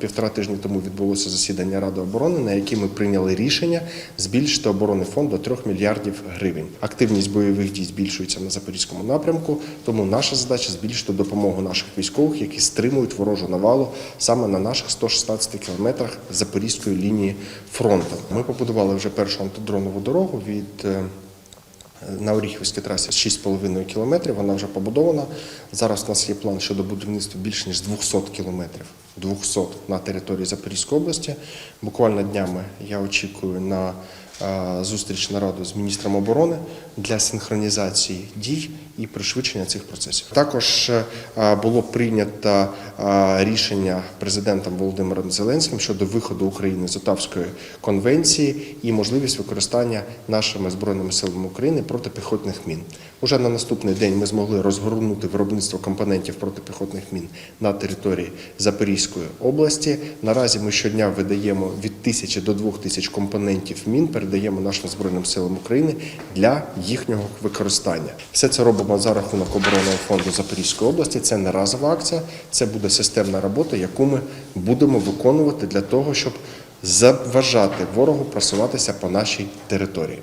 Півтора тижні тому відбулося засідання Ради оборони, на якій ми прийняли рішення збільшити оборонний фонд до 3 мільярдів гривень. Активність бойових дій збільшується на запорізькому напрямку, тому наша задача збільшити допомогу наших військових, які стримують ворожу навалу саме на наших 116 кілометрах запорізької лінії фронту. Ми побудували вже першу антидронову дорогу від. На Оріхівській трасі 6,5 кілометрів, вона вже побудована. Зараз у нас є план щодо будівництва більше ніж 200 кілометрів. 200 на території Запорізької області. Буквально днями я очікую на зустріч нараду з міністром оборони для синхронізації дій і пришвидшення цих процесів. Також е, було прийнято е, рішення президентом Володимиром Зеленським щодо виходу України з Отавської конвенції і можливість використання нашими збройними силами України протипіхотних мін. Уже на наступний день ми змогли розгорнути виробництво компонентів протипіхотних мін на території Запорізької області. Наразі ми щодня видаємо від тисячі до двох тисяч компонентів мін, передаємо нашим збройним силам України для їхнього використання. Все це робимо за рахунок оборонного фонду Запорізької області. Це не разова акція, це буде системна робота, яку ми будемо виконувати для того, щоб заважати ворогу просуватися по нашій території.